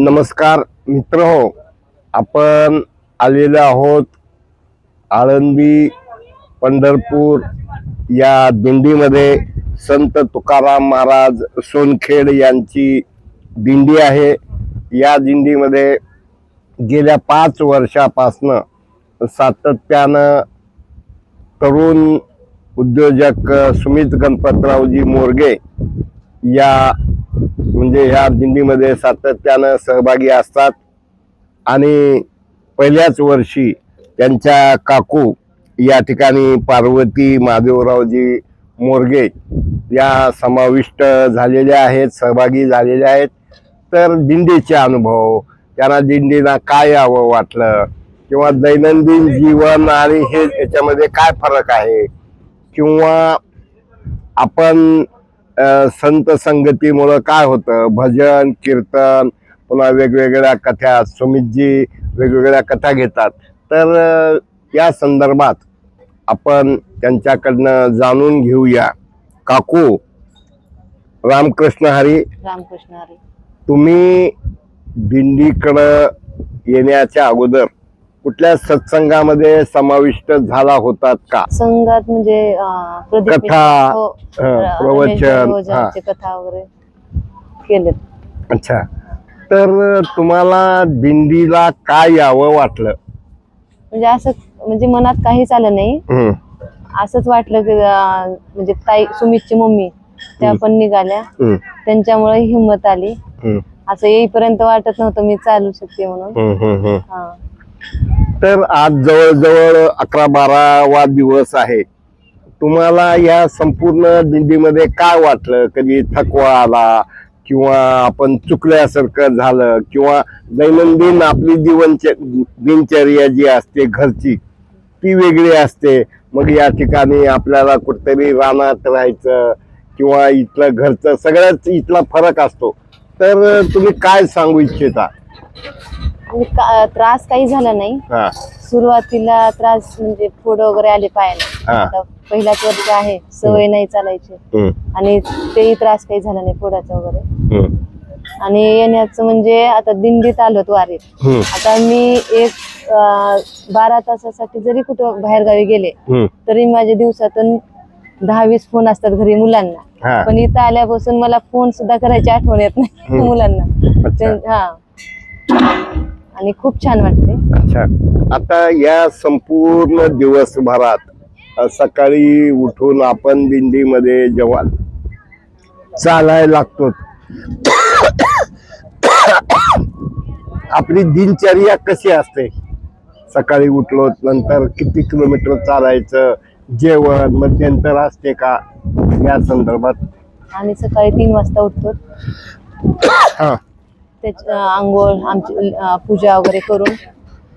नमस्कार मित्र हो. आपण आलेलो आहोत आळंदी पंढरपूर या दिंडीमध्ये संत तुकाराम महाराज सोनखेड यांची दिंडी आहे. या दिंडीमध्ये गेल्या पाच वर्षापासनं सातत्यानं तरुण उद्योजक सुमित गणपतरावजी मोरगे या म्हणजे ह्या दिंडीमध्ये सातत्यानं सहभागी असतात. आणि पहिल्याच वर्षी त्यांच्या काकू या ठिकाणी पार्वती महादेवरावजी मोरगे या समाविष्ट झालेल्या आहेत सहभागी झालेल्या आहेत. तर दिंडीचे अनुभव त्यांना दिंडीना काय यावं वाटलं किंवा दैनंदिन जीवन आणि हे याच्यामध्ये काय फरक आहे? किंवा आपण संत संगतीमुळं काय होतं? भजन कीर्तन पुन्हा वेगवेगळ्या कथा सुमितजी वेगवेगळ्या कथा घेतात. तर या संदर्भात आपण त्यांच्याकडनं जाणून घेऊया. काकू रामकृष्ण हरी रामकृष्ण हरी. तुम्ही दिंडीकडं येण्याच्या अगोदर कुठल्या सत्संगामध्ये समाविष्ट झाला होतात का? संघात म्हणजे अं, प्रदीप कथा, मिश्र- हो, हं, र- प्रवचन, रमेश ओझांची कथा वगैरे केलेत. अच्छा. तर तुम्हाला दिंडीला काय यावं वाटलं? म्हणजे असं म्हणजे मनात काहीच आलं नाही. हम्म, असंच वाटलं की अं, म्हणजे ताई सुमितची मम्मी त्या पण निघाल्या. हम्म, त्यांच्यामुळे हिंमत आली. हम्म, असं येईपर्यंत वाटत नव्हतं मी चालू शकते म्हणून. हम्म, हम्म, हम्म. हा. तर आज जवळजवळ अकरा बारावा दिवस आहे. तुम्हाला या संपूर्ण दिंडीमध्ये काय वाटलं? कधी थकवा आला किंवा आपण चुकल्यासारखं झालं किंवा दैनंदिन आपली जीवनच दिनचर्या जी असते घरची ती वेगळी असते. मग या ठिकाणी आपल्याला कुठेतरी रानात राहायचं किंवा इथलं घरचं सगळ्याच इथला फरक असतो. तर तुम्ही काय सांगू इच्छिता? का- त्रास काही झाला नाही. हा. सुरुवातीला त्रास म्हणजे फोड वगैरे आले पायाला हा. आता पहिलाच वर्ष आहे सवय नाही चालायची. हम्म, आणि तेही त्रास काही झाला नाही फोडाचा वगैरे. हम्म, आणि येण्याचं म्हणजे आता दिंडीत आलो वारीत. हम्म, आता मी एक अं, बारा तासासाठी जरी कुठं बाहेर गावी गेले हम्म. तरी माझ्या दिवसातून दहा वीस फोन असतात घरी मुलांना. हा. पण इथं आल्यापासून मला फोन सुद्धा करायची आठवण येत नाही हम्म. मुलांना. अच्छा. ते- हा. आणि खूप छान वाटते. अच्छा. आता या संपूर्ण दिवसभरात अ, सकाळी उठून आपण दिंडीमध्ये जेव्हा चालायला लागतो. आपली दिनचर्या कशी असते? सकाळी उठलो नंतर किती किलोमीटर चालायचं? जेवण मध्यंतर असते का? या संदर्भात. आम्ही सकाळी तीन वाजता उठतो. हा. त्याच्या आंघोळ आमची अं, पूजा वगैरे करून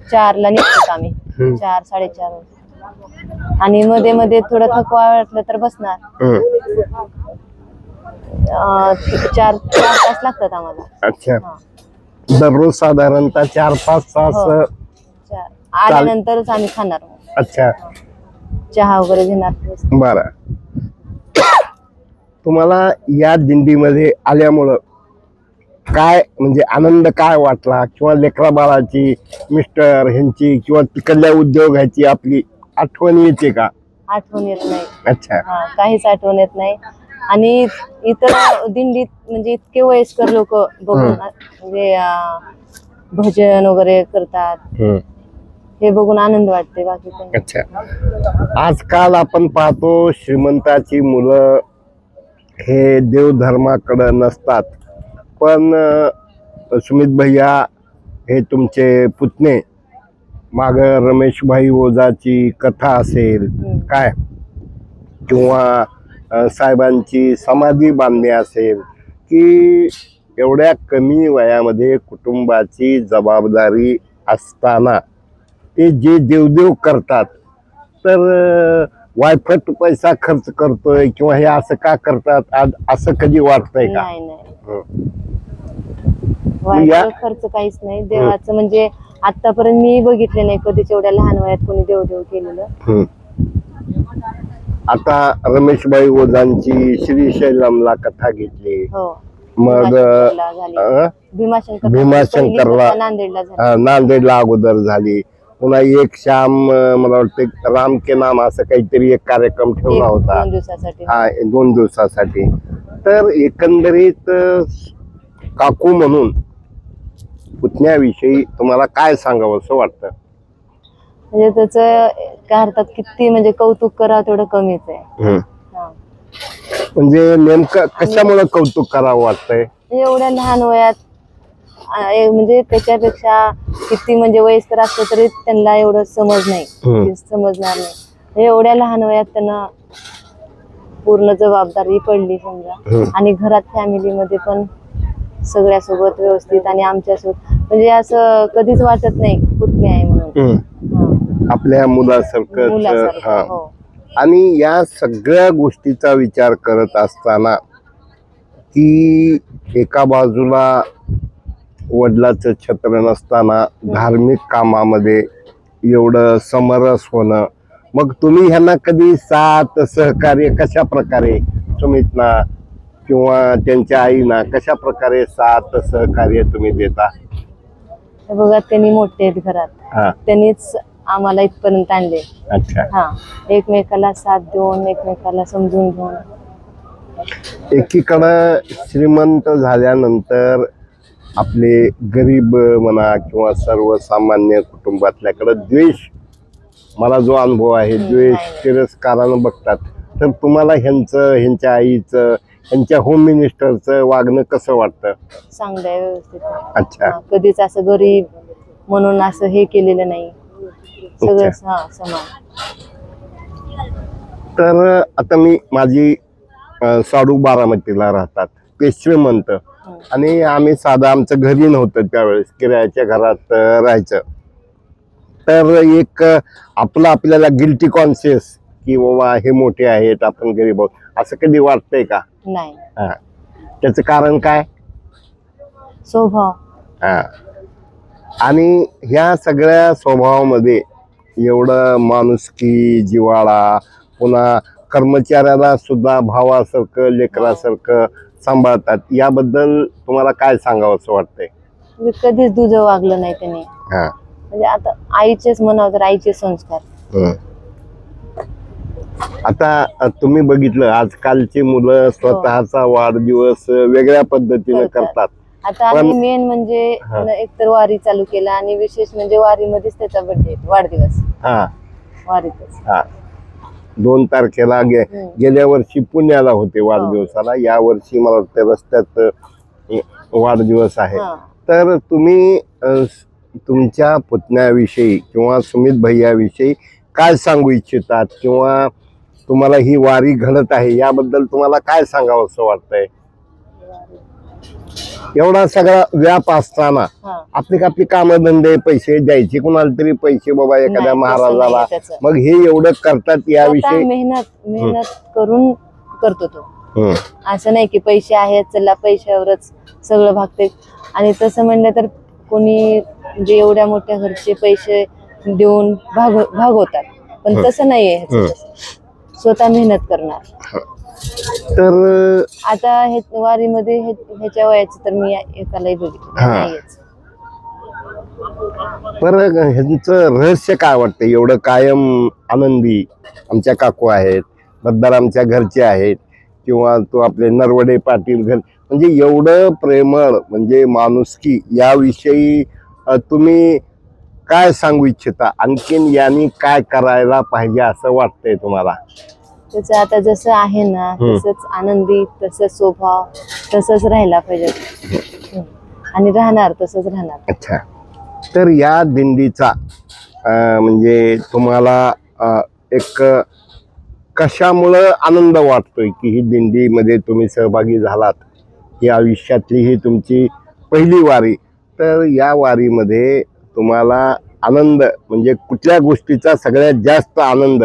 चारला निघतो आम्ही हम्म. चार साडेचार वाजता. आणि मध्ये मध्ये थोडं थकवा वाटलं तर बसणार. अं, चार चार तास लागतात आम्हाला अच्छा हा, दररोज साधारणतः चार पाच तास हो. चार आल्यानंतरच आम्ही खाणार मग. अच्छा चहा वगैरे घेणार बर तुम्हाला या दिंडीमध्ये आल्यामुळं काय म्हणजे आनंद काय वाटला? किंवा लेकरा बाळाची मिस्टर ह्यांची किंवा तिकडल्या उद्योगाची आपली आठवण येते का? आठवण येत नाही. अच्छा. हा काहीच आठवण येत नाही. आणि इतर दिंडीत म्हणजे इतके वयस्कर लोक बघून हम्म. म्हणजे अं, भजन वगैरे करतात. हम्म. हे बघून आनंद वाटते बाकी काही नाही. अच्छा. आजकाल आपण पाहतो श्रीमंताची मुलं हे देवधर्माकडं नसतात. पण अं, सुमित भैया हे तुमचे पुतणे माग रमेशभाई ओझाची कथा असेल. काय किंवा अं, साहेबांची समाधी बांधणे असेल की एवढ्या कमी वयामध्ये कुटुंबाची जबाबदारी असताना ते जे देवदेव करतात तर अं, वायफट पैसा खर्च करतोय किंवा हे असं का करतात? आज असं कधी वाटतंय का? नाही नाही. हं. या- खर्च काहीच नाही. देवाचं म्हणजे आतापर्यंत मी बघितले नाही कधीच एवढ्या लहान वयात कोणी देवदेव केलेलं. हं. आता रमेशभाई ओझांची श्रीशैलमला कथा घेतली. हो. मग भीमाशंकरला झाली. अं, भीमाशंकर भीमाशंकरला- नांदेडला झाली. अं, नांदेडला अगोदर झाली. पुन्हा एक श्याम अं, मला वाटतं राम के नाम असं काहीतरी एक कार्यक्रम ठेवला एक- होता. दोन दिवसासाठी. हा दोन दिवसासाठी. तर एकंदरीत अं, काकू म्हणून पुतण्याविषयी तुम्हाला काय सांगावं असं वाटतं? म्हणजे त्याचं काय अर्थात किती म्हणजे कौतुक करावं तेवढं कमीच आहे. हा. म्हणजे नेमकं कशामुळे कौतुक करावं वाटतंय? म्हणजे एवढ्या लहान वयात म्हणजे त्याच्यापेक्षा किती म्हणजे वयस्कर असलं तरी त्यांना एवढं समज नाही. समजणार नाही. म्हणजे एवढ्या लहान वयात त्यांना पूर्ण जबाबदारी पडली समजा. आणि घरात फॅमिलीमध्ये पण सगळ्यासोबत व्यवस्थित आणि आमच्यासोबत. म्हणजे असं कधीच वाटत नाही पुतणी आहे म्हणून. आपल्या मुलासारखं हो. आणि या सगळ्या गोष्टीचा विचार करत असताना की एका बाजूला वडिलाचं छत्र नसताना धार्मिक कामामध्ये एवढं समरस होणं. मग तुम्ही ह्यांना कधी साथ सहकार्य कशा प्रकारे सुमितना किंवा त्यांच्या आईना कशा प्रकारे साथ सहकार्य तुम्ही देता? बघा त्यांनी मोठे आहेत घरात. हा. त्यांनीच आम्हाला इथपर्यंत आणले. अच्छा. हा. एकमेकाला साथ देऊन एकमेकाला समजून घेऊन. एकीकडं श्रीमंत झाल्यानंतर आपले गरीब म्हणा किंवा सर्वसामान्य कुटुंबातल्याकडं द्वेष. मला जो अनुभव आहे द्वेष. तिरस्कारानं बघतात. तर तुम्हाला ह्यांचं ह्यांच्या आईचं ह्यांच्या होम मिनिस्टरचं वागणं कसं वाटतं? चांगलं आहे व्यवस्थित. अच्छा. हा, कधीच असं गरीब म्हणून असं हे केलेलं नाही. सगळं हा समान. तर आता मी माझी अं, साडू बारामतीला राहतात. ते श्रीमंत हम्म. आणि आम्ही साधं आमचं घरी नव्हतं त्यावेळेस किरायाच्या घरात राहायचं. तर एक आपलं आपल्याला गिल्टी कॉन्शियस की बाबा हे मोठे आहेत आपण गरीब आहोत असं कधी वाटतंय का? नाही. हा. त्याचं कारण काय? स्वभाव. हा. आणि ह्या सगळ्या स्वभावामध्ये एवढं माणुसकी जिवाळा पुन्हा कर्मचाऱ्याला सुद्धा भावासारखं लेकरासारखं सांभाळतात. याबद्दल तुम्हाला काय सांगावं असं वाटतंय? म्हणजे कधीच दुजं वागलं नाही त्यांनी. हा. म्हणजे आता आईचेच म्हणावं तर आईचे संस्कार. हं. आता अ, तुम्ही बघितलं आजकालची मुलं स्वतःचा वाढदिवस अ, वेगळ्या पद्धतीने करतात. करतात. आता आम्ही मेन म्हणजे हा. न- एकतर वारी चालू केला आणि विशेष म्हणजे वारीमध्येच त्याचा बर्थडे वाढदिवस. हा. वारीतच. हा. दोन तारखेला गे हम्म. गेल्या वर्षी पुण्याला होते वाढदिवसाला. या वर्षी मला वाटतं रस्त्यात वाढदिवस आहे. हा. तर तुम्ही तुमच्या पुतण्याविषयी किंवा सुमित भैयाविषयी काय सांगू इच्छितात? किंवा तुम्हाला ही वारी घडत आहे याबद्दल तुम्हाला काय सांगावं असं वाटतंय? एवढा सगळा व्याप असताना आपली आपली कामधंदे पैसे द्यायचे. कुणाला तरी पैसे बाबा एखाद्या महाराजाला. मग हे एवढं करतात याविषयी मेहनत मेहनत करून करतो तो. असं नाही की पैसे आहेत चला पैशावरच सगळं भागते. आणि तसं म्हणलं तर कोणी म्हणजे एवढ्या मोठ्या घरचे पैसे देऊन भाग भागवतात. पण. तसं नाहीये. स्वतः मेहनत करणार. तर आता हे वारीमध्ये हे ह्याच्या वयाचं तर मी एकालाही बघितलं हा. बरं ह्यांचं रहस्य काय वाटतं एवढं कायम आनंदी आमच्या काकू आहेत मतदार आमच्या घरचे आहेत किंवा तो आपले नरवडे पाटील घर म्हणजे एवढं प्रेमळ म्हणजे माणुसकी याविषयी अ, तुम्ही काय सांगू इच्छिता? आणखीन यांनी काय करायला पाहिजे असं वाटतंय तुम्हाला? त्याचं आता जसं आहे ना. तसंच आनंदी तसंच स्वभाव तसंच राहायला पाहिजे. आणि राहणार तसंच राहणार. अच्छा. तर या दिंडीचा अं, म्हणजे तुम्हाला अं, एक कशामुळं आनंद वाटतोय की ही दिंडीमध्ये तुम्ही सहभागी झालात? ही आयुष्यातली ही तुमची पहिली वारी. तर या वारीमध्ये तुम्हाला आनंद म्हणजे कुठल्या गोष्टीचा सगळ्यात जास्त आनंद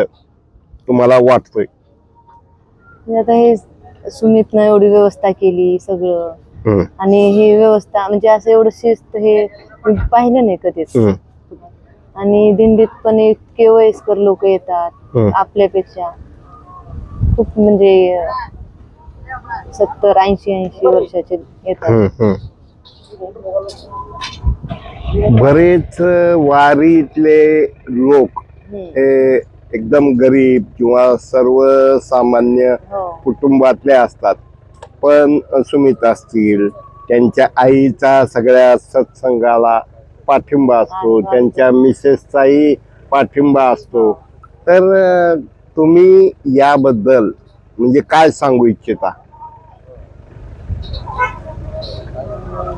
तुम्हाला वाटतोय? आता हे सुमितनं एवढी व्यवस्था केली सगळं हम्म, आणि ही व्यवस्था म्हणजे असं एवढं शिस्त हे मी पाहिलं नाही कधीच हम्म, आणि दिंडीत पण इतके वयस्कर लोक येतात हम्म. आपल्यापेक्षा खूप म्हणजे सत्तर ऐंशी ऐंशी वर्षाचे येतात हम्म, हम्म. बरेच वारीतले लोक हम्म. हे एकदम गरीब किंवा सर्वसामान्य हो. कुटुंबातले असतात. पण सुमित असतील त्यांच्या आईचा सगळ्या सत्संगाला पाठिंबा असतो. त्यांच्या मिसेसचाही पाठिंबा असतो. तर तुम्ही याबद्दल म्हणजे काय सांगू इच्छिता?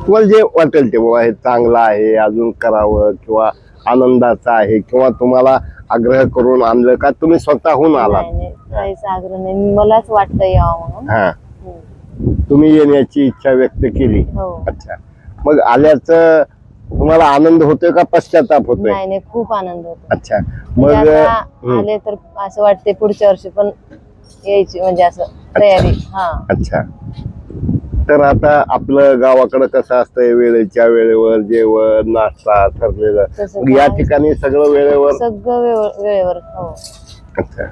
तुम्हाला जे वाटेल ते बाबा हे चांगलं आहे अजून करावं किंवा आनंदाचं आहे किंवा तुम्हाला आग्रह करून आणलं का तुम्ही स्वतःहून आलात? नाही नाही काहीच आग्रह नाही. मलाच वाटतं यावं म्हणून. हा. हम्म. तुम्ही येण्याची इच्छा व्यक्त केली. हो. अच्छा. मग आल्याचं तुम्हाला आनंद होतोय का पश्चाताप होतोय? नाही नाही खूप आनंद होतो अच्छा. म्हणजे मग आता. आले तर असं वाटते पुढच्या वर्षी पण यायची म्हणजे असं तयारी. हा. अच्छा. तर आता आपलं गावाकडं कसं असतंय वेळेच्या वेळेवर जेवण नाश्ता ठरलेलं? तसं या काय- ठिकाणी सगळं वेळेवर? सगळं वेळ- वेळेवर हो. अच्छा.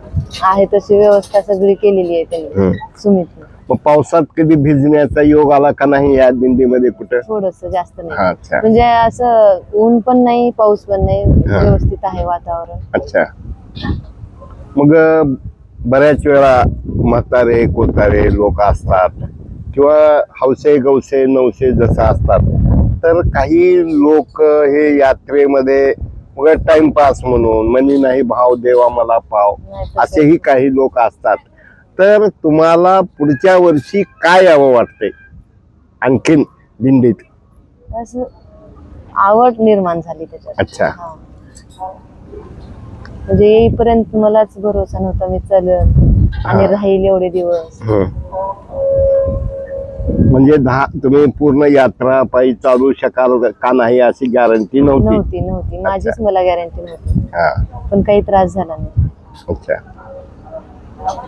आहे तशी व्यवस्था सगळी केलेली आहे त्यांनी. हम्म. सुमितने. मग पावसात कधी भिजण्याचा योग आला का नाही या दिंडीमध्ये कुठं? थोडस जास्त नाही. हा अच्छा. म्हणजे असं ऊन पण नाही पाऊस पण नाही हा. व्यवस्थित आहे वातावरण. अच्छा. मग अं, बऱ्याच वेळा म्हातारे कोतारे लोक असतात. किंवा हौसे गौसे नवसे जसं असतात तर काही लोक हे यात्रेमध्ये मग टाइमपास म्हणून म्हणजे नाही भाव देवा मला पाव असेही काही लोक असतात. तर तुम्हाला पुढच्या वर्षी काय यावं वाटतंय आणखीन दिंडीत. असं आवड निर्माण झाली त्याच्यात. अच्छा. हा. म्हणजे येईपर्यंत मलाच भरोसा नव्हता मी चलन आणि. राहील एवढे दिवस. म्हणजे दहा तुम्ही पूर्ण यात्रा पायी चालू शकाल का नाही अशी गॅरंटी नव्हती? नव्हती नव्हती. माझीच मला गॅरंटी नव्हती. हा. पण काही त्रास झाला नाही. अच्छा.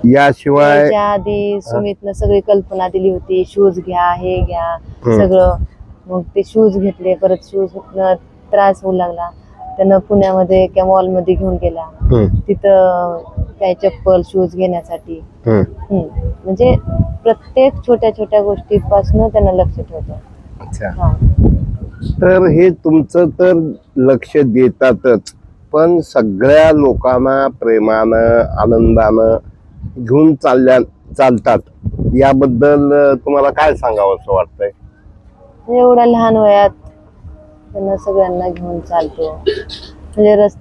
याशिवाय याच्या आधी सुमितनं सगळी कल्पना दिली होती शूज घ्या हे घ्या. सगळं. मग ते शूज घेतले परत शूज त्रास होऊ लागला. त्यानं पुण्यामध्ये एका मॉलमध्ये घेऊन गेला. तिथं काय चप्पल शूज घेण्यासाठी. हम्म. म्हणजे प्रत्येक छोट्या छोट्या गोष्टीपासून त्यांना लक्ष ठेवतो अच्छा. हा. तर हे तुमचं तर लक्ष देतातच पण सगळ्या लोकांना प्रेमानं आनंदानं घेऊन चालल्या चालतात. याबद्दल तुम्हाला काय सांगावं असं वाटतंय? म्हणजे एवढ्या लहान वयात त्यांना सगळ्यांना घेऊन चालतो. म्हणजे रस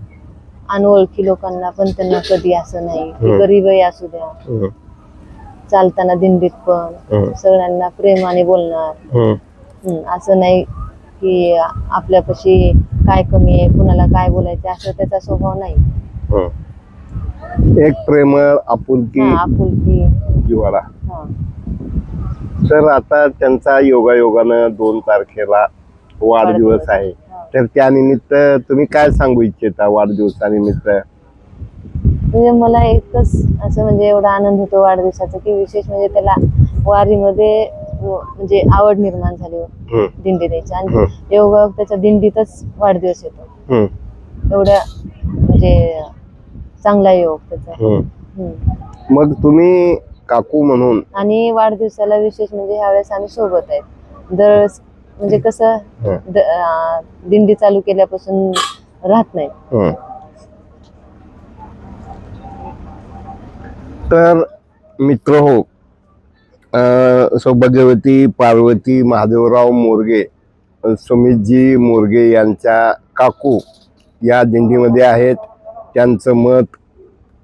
अनोळखी लोकांना पण त्यांना कधी असं नाही. गरीबही असू द्या. चालताना दिंडीत पण सगळ्यांना प्रेमाने बोलणार. असं नाही की आपल्यापाशी काय कमी आहे कुणाला काय बोलायचं असं त्याचा स्वभाव नाही. एक प्रेमळ आपुलकी आपुलकी. जिवाळा. तर आता त्यांचा योगायोगानं दोन तारखेला वाढदिवस. आहे. हा. तर त्यानिमित्त तुम्ही काय सांगू इच्छिता वाढदिवसानिमित्त? म्हणजे मला एकच असं म्हणजे एवढा आनंद होतो वाढदिवसाचा की विशेष म्हणजे त्याला वारीमध्ये म्हणजे आवड निर्माण झाली हम्म, दिंडी द्यायची. आणि योगा त्याच्या दिंडीतच वाढदिवस येतो. एवढ्या म्हणजे चांगला योग त्याचा. मग तुम्ही काकू म्हणून? आणि वाढदिवसाला विशेष म्हणजे ह्यावेळेस आम्ही सोबत आहेत. दर म्हणजे कसं. द- अं, दिंडी चालू केल्यापासून राहत नाही. तर मित्र हो सौभाग्यवती पार्वती महादेवराव मोरगे अं, सुमितजी मोरगे यांच्या काकू या दिंडीमध्ये आहेत त्यांचं मत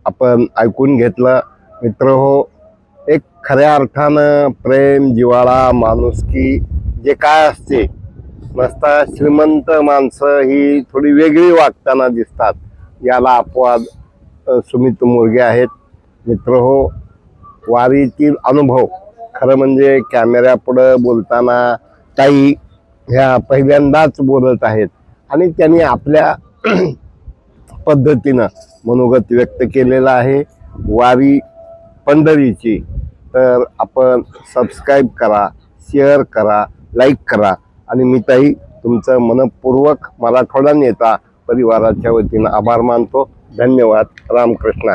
आपण ऐकून घेतलं मित्र हो एक खऱ्या अर्थानं प्रेम जिव्हाळा माणुसकी जे काय असते नसता श्रीमंत माणसं ही थोडी वेगळी वागताना दिसतात. याला अपवाद सुमित मोरगे आहेत. मित्र हो वारीतील अनुभव. खरं म्हणजे कॅमेऱ्यापुढं बोलताना ताई ह्या पहिल्यांदाच बोलत आहेत. आणि त्यांनी आपल्या पद्धतीनं मनोगत व्यक्त केलेलं आहे. वारी पंढरीची. तर आपण सबस्क्राईब करा शेअर करा. लाईक करा. आणि मी ताई तुमचं मनपूर्वक मराठवाडा नेता परिवाराच्या वतीनं आभार मानतो. धन्यवाद. रामकृष्ण